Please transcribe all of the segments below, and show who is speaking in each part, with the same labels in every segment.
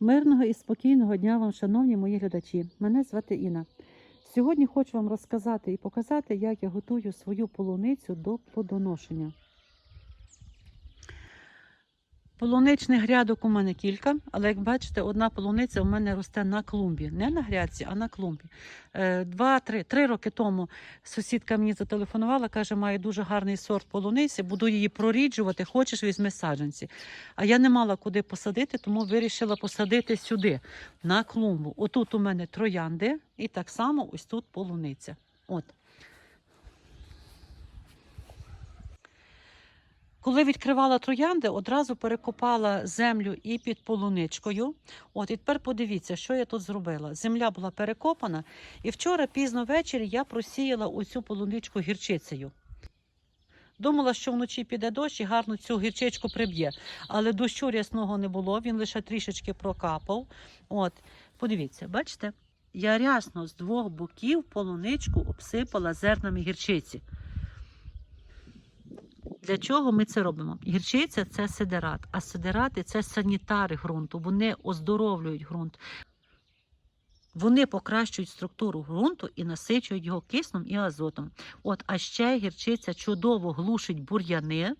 Speaker 1: Мирного і спокійного дня вам, шановні мої глядачі. Мене звати Інна. Сьогодні хочу вам розказати і показати, як я готую свою полуницю до плодоношення. Полуничних грядок у мене кілька, але як бачите, одна полуниця у мене росте на клумбі. Не на грядці, а на клумбі. Е, Два-три три роки тому сусідка мені зателефонувала, каже, має дуже гарний сорт полуниці, буду її проріджувати, хочеш візьми саджанці. А я не мала куди посадити, тому вирішила посадити сюди, на клумбу. Отут у мене троянди, і так само ось тут полуниця. От. Коли відкривала троянди, одразу перекопала землю і під полуничкою. От і тепер подивіться, що я тут зробила. Земля була перекопана, і вчора пізно ввечері я просіяла оцю полуничку гірчицею. Думала, що вночі піде дощ і гарно цю гірчичку приб'є. Але дощу рясного не було, він лише трішечки прокапав. От, подивіться, бачите? Я рясно з двох боків полуничку обсипала зернами гірчиці. Для чого ми це робимо? Гірчиця це сидерат, а сидерати це санітари ґрунту. Вони оздоровлюють ґрунт. Вони покращують структуру ґрунту і насичують його киснем і азотом. От, а ще гірчиця чудово глушить бур'яни,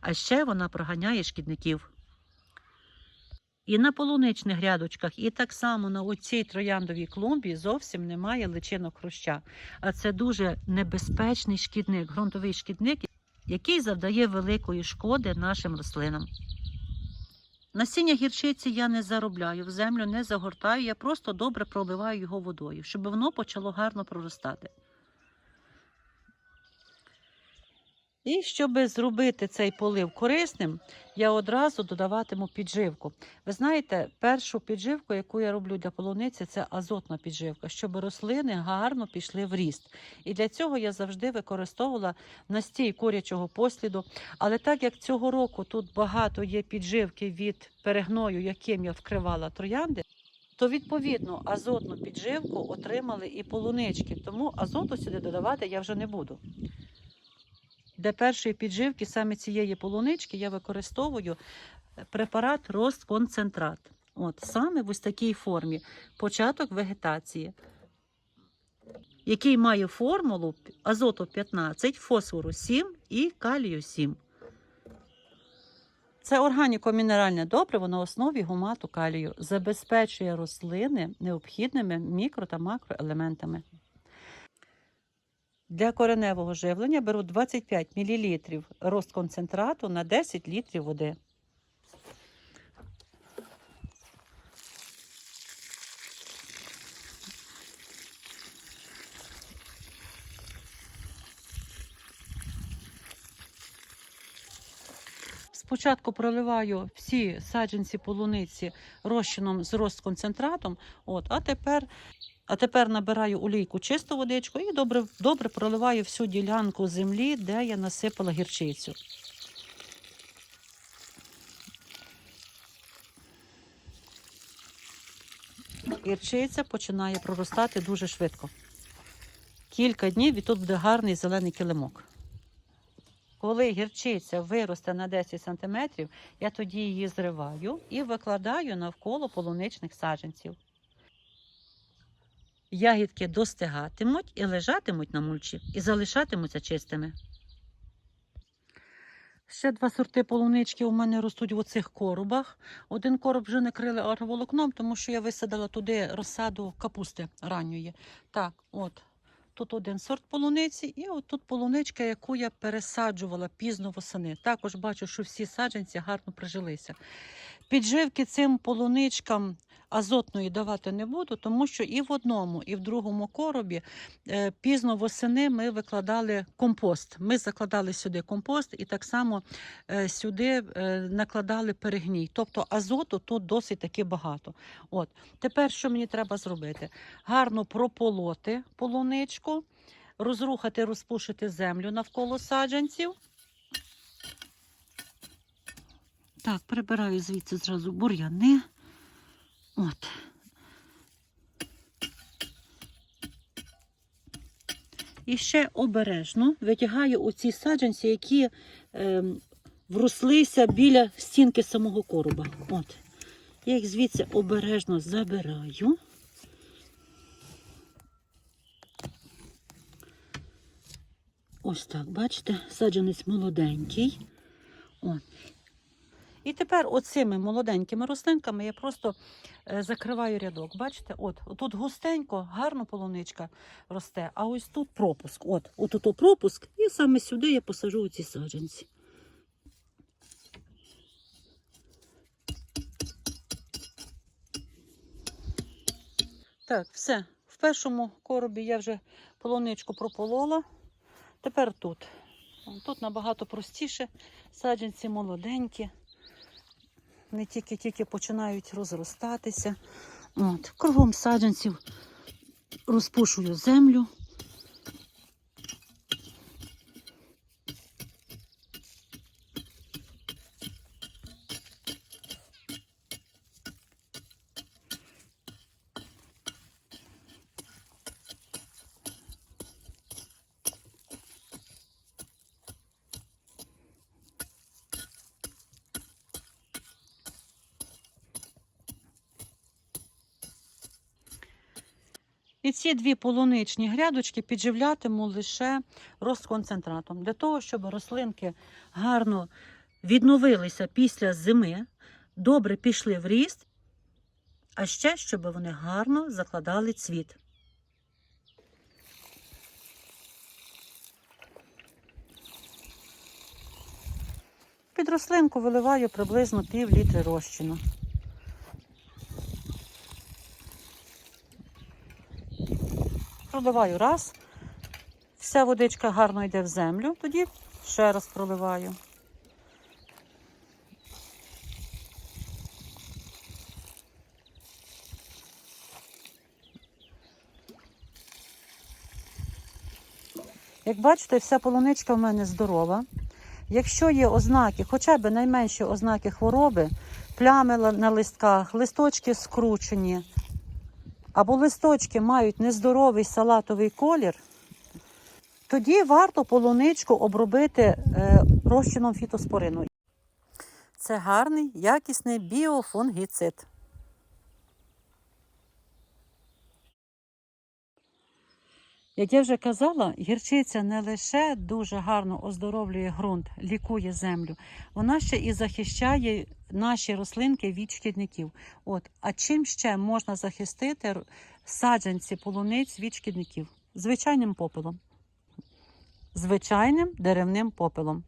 Speaker 1: а ще вона проганяє шкідників. І на полуничних грядочках, і так само на оцій трояндовій клумбі зовсім немає личинок хруща. А це дуже небезпечний шкідник, ґрунтовий шкідник, який завдає великої шкоди нашим рослинам. Насіння гірчиці я не заробляю, в землю не загортаю, я просто добре проливаю його водою, щоб воно почало гарно проростати. І щоб зробити цей полив корисним, я одразу додаватиму підживку. Ви знаєте, першу підживку, яку я роблю для полуниці, це азотна підживка, щоб рослини гарно пішли в ріст. І для цього я завжди використовувала настій курячого посліду. Але так як цього року тут багато є підживки від перегною, яким я вкривала троянди, то відповідно азотну підживку отримали і полунички. Тому азоту сюди додавати я вже не буду. Для першої підживки саме цієї полунички я використовую препарат Ростконцентрат. От саме в ось такій формі початок вегетації, який має формулу азоту 15, фосфору 7 і калію 7. Це органіко-мінеральне добриво на основі гумату калію забезпечує рослини необхідними мікро та макроелементами. Для кореневого живлення беру 25 мл розконцентрату на 10 літрів води. Спочатку проливаю всі саджанці полуниці розчином з розконцентратом, от, а тепер а тепер набираю олійку чисту водичку і добре, добре проливаю всю ділянку землі, де я насипала гірчицю. Гірчиця починає проростати дуже швидко. Кілька днів і тут буде гарний зелений килимок. Коли гірчиця виросте на 10 см, я тоді її зриваю і викладаю навколо полуничних саджанців. Ягідки достигатимуть і лежатимуть на мульчі, і залишатимуться чистими. Ще два сорти полунички у мене ростуть в оцих коробах. Один короб вже накрили агроволокном, тому що я висадила туди розсаду капусти ранньої. Так, от. Тут один сорт полуниці, і отут полуничка, яку я пересаджувала пізно восени. Також бачу, що всі саджанці гарно прижилися. Підживки цим полуничкам азотної давати не буду, тому що і в одному, і в другому коробі е, пізно восени ми викладали компост. Ми закладали сюди компост і так само е, сюди е, накладали перегній. Тобто азоту тут досить таки багато. От Тепер що мені треба зробити? Гарно прополоти полуничку, розрухати, розпушити землю навколо саджанців. Так, прибираю звідси зразу бур'яни. От. І ще обережно витягаю оці саджанці, які е, врослися біля стінки самого короба. От. Я їх звідси обережно забираю. Ось так, бачите, саджанець молоденький. О. І тепер оцими молоденькими рослинками я просто е, закриваю рядок. Бачите, от тут густенько, гарно полуничка росте, а ось тут пропуск. От, от ото пропуск, і саме сюди я посажу ці саджанці. Так, все. В першому коробі я вже полуничку прополола. Тепер тут. Тут набагато простіше. Саджанці молоденькі. Не тільки-тільки починають розростатися. От. Кругом саджанців розпушую землю. Ці дві полуничні грядочки підживлятиму лише розконцентратом. Для того, щоб рослинки гарно відновилися після зими, добре пішли в ріст, а ще, щоб вони гарно закладали цвіт. Під рослинку виливаю приблизно пів літри розчину. Проливаю раз. Вся водичка гарно йде в землю, тоді ще раз проливаю. Як бачите, вся полуничка в мене здорова. Якщо є ознаки, хоча б найменші ознаки хвороби, плями на листках, листочки скручені, або листочки мають нездоровий салатовий колір, тоді варто полуничку обробити е, розчином фітоспорину. Це гарний, якісний біофунгіцид. Як я вже казала, гірчиця не лише дуже гарно оздоровлює ґрунт, лікує землю, вона ще і захищає наші рослинки від шкідників. От, а чим ще можна захистити саджанці полуниць від шкідників? Звичайним попелом. Звичайним деревним попелом.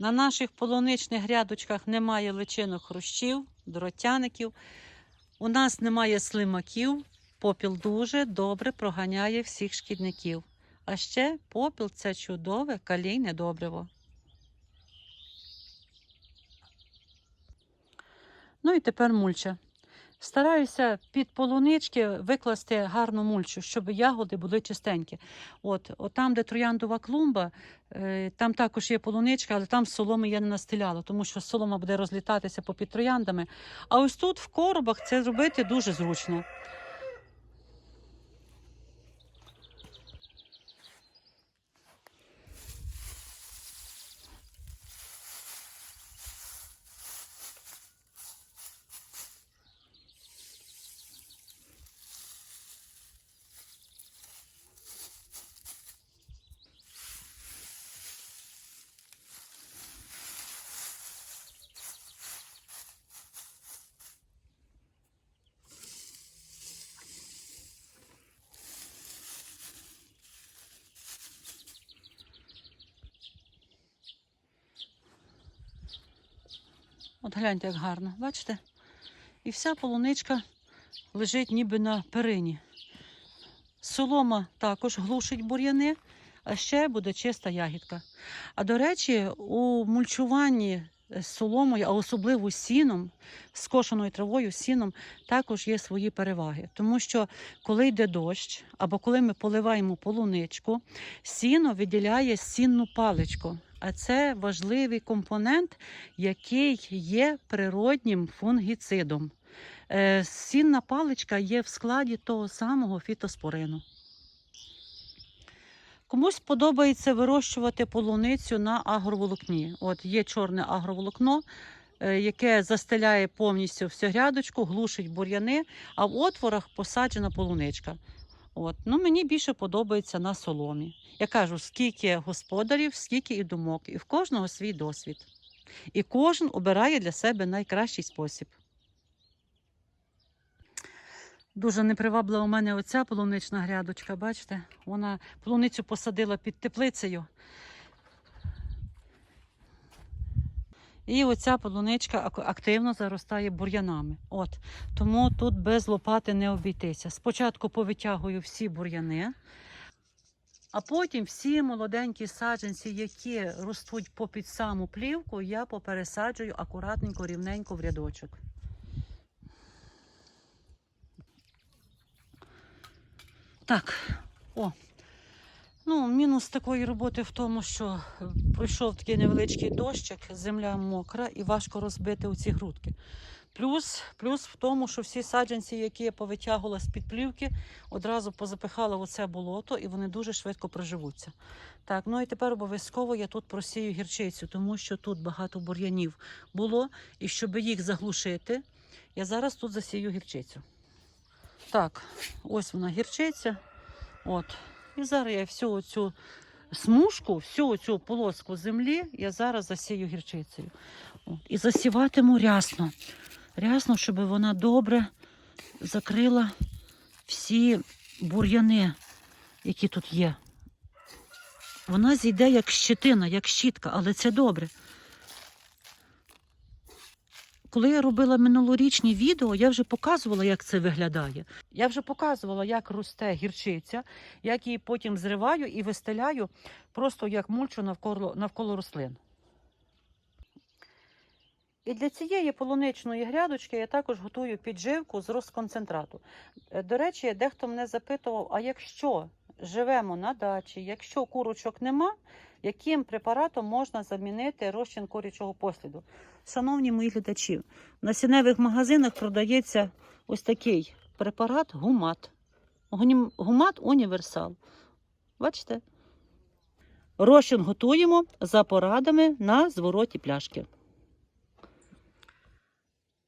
Speaker 1: На наших полуничних грядочках немає личинок хрущів, дротяників. У нас немає слимаків. Попіл дуже добре проганяє всіх шкідників. А ще попіл це чудове калійне добриво. Ну і тепер мульча. Стараюся під полунички викласти гарну мульчу, щоб ягоди були чистенькі. От, от там, де трояндова клумба, е, там також є полуничка, але там соломи я не настеляла, тому що солома буде розлітатися попід трояндами. А ось тут в коробах це зробити дуже зручно. От гляньте, як гарно, бачите? І вся полуничка лежить ніби на перині. Солома також глушить бур'яни, а ще буде чиста ягідка. А до речі, у мульчуванні соломою, а особливо сіном, з кошеною травою, сіном, також є свої переваги. Тому що коли йде дощ, або коли ми поливаємо полуничку, сіно виділяє сінну паличку. а це важливий компонент, який є природнім фунгіцидом. Е, Сінна паличка є в складі того самого фітоспорину. Комусь подобається вирощувати полуницю на агроволокні. От є чорне агроволокно, е, яке застеляє повністю всю грядочку, глушить бур'яни, а в отворах посаджена полуничка. От. Ну, мені більше подобається на соломі. Я кажу, скільки господарів, скільки і думок, і в кожного свій досвід. І кожен обирає для себе найкращий спосіб. Дуже неприваблива у мене оця полунична грядочка, бачите? Вона полуницю посадила під теплицею. І оця полуничка активно заростає бур'янами. От. Тому тут без лопати не обійтися. Спочатку повитягую всі бур'яни, а потім всі молоденькі саджанці, які ростуть попід саму плівку, я попересаджую акуратненько, рівненько в рядочок. Так, о. Ну, мінус такої роботи в тому, що пройшов такий невеличкий дощик, земля мокра і важко розбити оці грудки. Плюс, плюс в тому, що всі саджанці, які я повитягувала з-під плівки, одразу позапихала в оце болото і вони дуже швидко приживуться. Так, ну і тепер обов'язково я тут просію гірчицю, тому що тут багато бур'янів було, і щоб їх заглушити, я зараз тут засію гірчицю. Так, ось вона гірчиця. От. І зараз я всю цю смужку, всю цю полоску землі я зараз засію гірчицею. От. І засіватиму рясно. Рясно, щоб вона добре закрила всі бур'яни, які тут є. Вона зійде як щитина, як щітка, але це добре. Коли я робила минулорічні відео, я вже показувала, як це виглядає. Я вже показувала, як росте гірчиця, як її потім зриваю і вистеляю просто як мульчу навколо, навколо рослин. І для цієї полуничної грядочки я також готую підживку з розконцентрату. Е, До речі, дехто мене запитував: а якщо живемо на дачі, якщо курочок нема, яким препаратом можна замінити розчин курячого посліду? Шановні мої глядачі, в насінневих магазинах продається ось такий препарат гумат. Гумат універсал. Бачите? Розчин готуємо за порадами на звороті пляшки.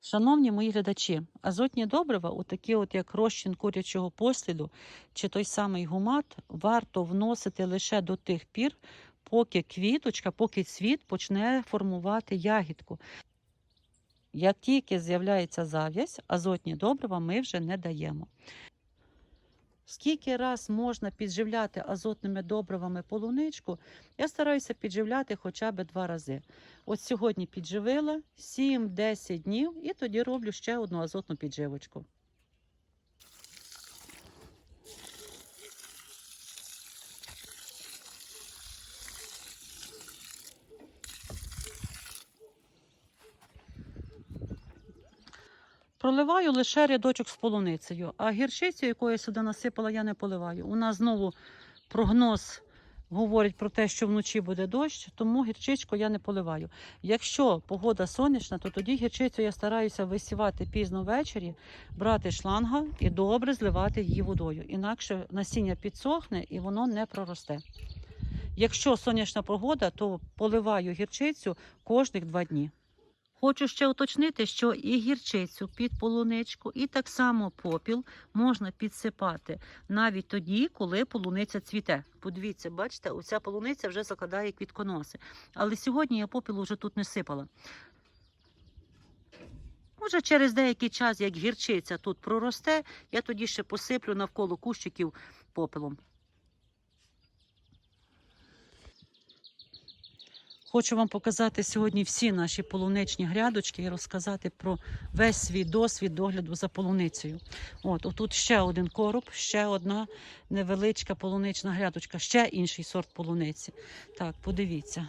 Speaker 1: Шановні мої глядачі, азотні добрива, отакі от як розчин курячого посліду чи той самий гумат, варто вносити лише до тих пір, поки квіточка, поки цвіт почне формувати ягідку. Як тільки з'являється зав'язь, азотні добрива ми вже не даємо. Скільки раз можна підживляти азотними добривами полуничку, я стараюся підживляти хоча б два рази. От сьогодні підживила 7-10 днів і тоді роблю ще одну азотну підживочку. Проливаю лише рядочок з полуницею, а гірчицю, яку я сюди насипала, я не поливаю. У нас знову прогноз говорить про те, що вночі буде дощ, тому гірчичку я не поливаю. Якщо погода сонячна, то тоді гірчицю я стараюся висівати пізно ввечері, брати шланга і добре зливати її водою. Інакше насіння підсохне і воно не проросте. Якщо сонячна погода, то поливаю гірчицю кожних два дні. Хочу ще уточнити, що і гірчицю під полуничку, і так само попіл можна підсипати навіть тоді, коли полуниця цвіте. Подивіться, бачите, оця полуниця вже закладає квітконоси. Але сьогодні я попілу вже тут не сипала. Може, через деякий час, як гірчиця тут проросте, я тоді ще посиплю навколо кущиків попелом. Хочу вам показати сьогодні всі наші полуничні грядочки і розказати про весь свій досвід догляду за полуницею. От, отут ще один короб, ще одна невеличка полунична грядочка, ще інший сорт полуниці. Так, подивіться,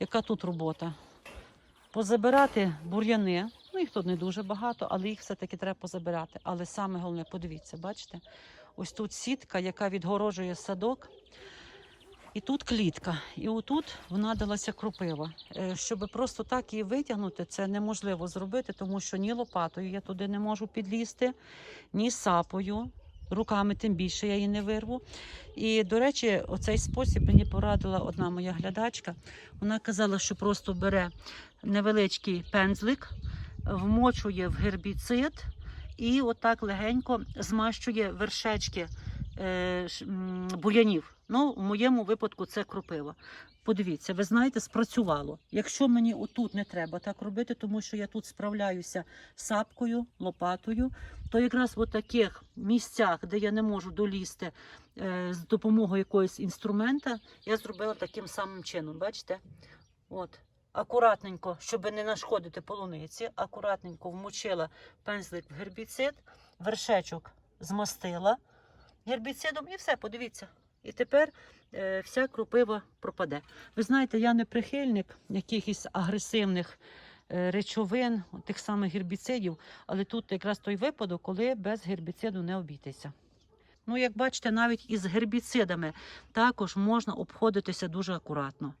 Speaker 1: яка тут робота. Позабирати бур'яни, ну їх тут не дуже багато, але їх все-таки треба позабирати. Але саме головне, подивіться, бачите, ось тут сітка, яка відгорожує садок. І тут клітка. І отут вона далася кропива. Е, Щоб просто так її витягнути, це неможливо зробити, тому що ні лопатою я туди не можу підлізти, ні сапою. Руками тим більше я її не вирву. І, до речі, оцей спосіб мені порадила одна моя глядачка. Вона казала, що просто бере невеличкий пензлик, вмочує в гербіцид і отак легенько змащує вершечки бур'янів. Ну, в моєму випадку це кропива. Подивіться, ви знаєте, спрацювало. Якщо мені отут не треба так робити, тому що я тут справляюся сапкою, лопатою, то якраз в таких місцях, де я не можу долізти е, з допомогою якогось інструмента, я зробила таким самим чином. Бачите? От. Акуратненько, щоб не нашкодити полуниці, акуратненько вмочила пензлик в гербіцид, вершечок змастила гербіцидом і все, подивіться. І тепер е, вся кропива пропаде. Ви знаєте, я не прихильник якихось агресивних е, речовин, тих самих гербіцидів, але тут якраз той випадок, коли без гербіциду не обійтися. Ну, як бачите, навіть із гербіцидами також можна обходитися дуже акуратно.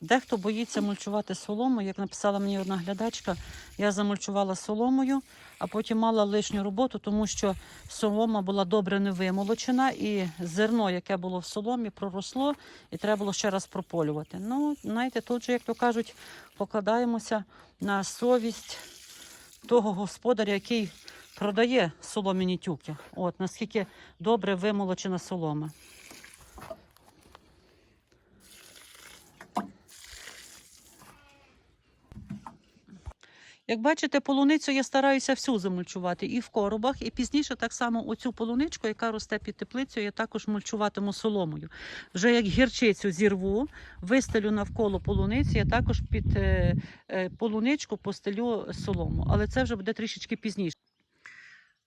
Speaker 1: Дехто боїться мульчувати соломою. Як написала мені одна глядачка, я замульчувала соломою, а потім мала лишню роботу, тому що солома була добре не вимолочена, і зерно, яке було в соломі, проросло, і треба було ще раз прополювати. Ну, знаєте, тут же, як то кажуть, покладаємося на совість того господаря, який продає соломіні тюки. От наскільки добре вимолочена солома. Як бачите, полуницю я стараюся всю замульчувати і в коробах, і пізніше так само оцю полуничку, яка росте під теплицею, я також мульчуватиму соломою. Вже як гірчицю зірву, вистелю навколо полуниці, я також під е, е, полуничку постелю солому. Але це вже буде трішечки пізніше.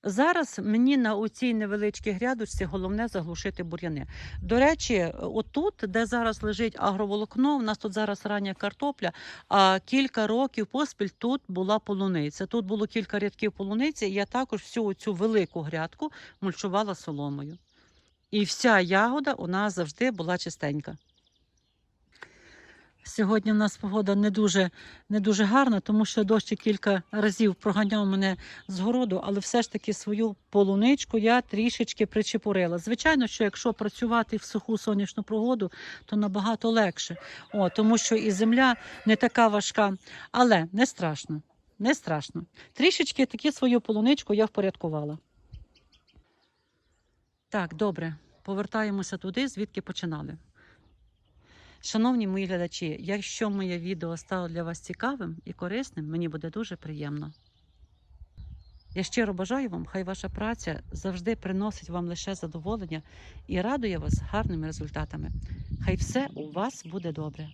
Speaker 1: Зараз мені на оцій невеличкій грядочці головне заглушити бур'яни. До речі, отут, де зараз лежить агроволокно, у нас тут зараз рання картопля, а кілька років поспіль тут була полуниця. Тут було кілька рядків полуниці, і я також всю цю велику грядку мульчувала соломою. І вся ягода у нас завжди була чистенька. Сьогодні в нас погода не дуже, не дуже гарна, тому що дощ кілька разів проганяв мене з городу, але все ж таки свою полуничку я трішечки причепурила. Звичайно, що якщо працювати в суху сонячну погоду, то набагато легше, О, тому що і земля не така важка, але не страшно. Не страшно. Трішечки таки свою полуничку я впорядкувала. Так, добре. Повертаємося туди, звідки починали. Шановні мої глядачі, якщо моє відео стало для вас цікавим і корисним, мені буде дуже приємно. Я щиро бажаю вам, хай ваша праця завжди приносить вам лише задоволення і радує вас гарними результатами. Хай все у вас буде добре.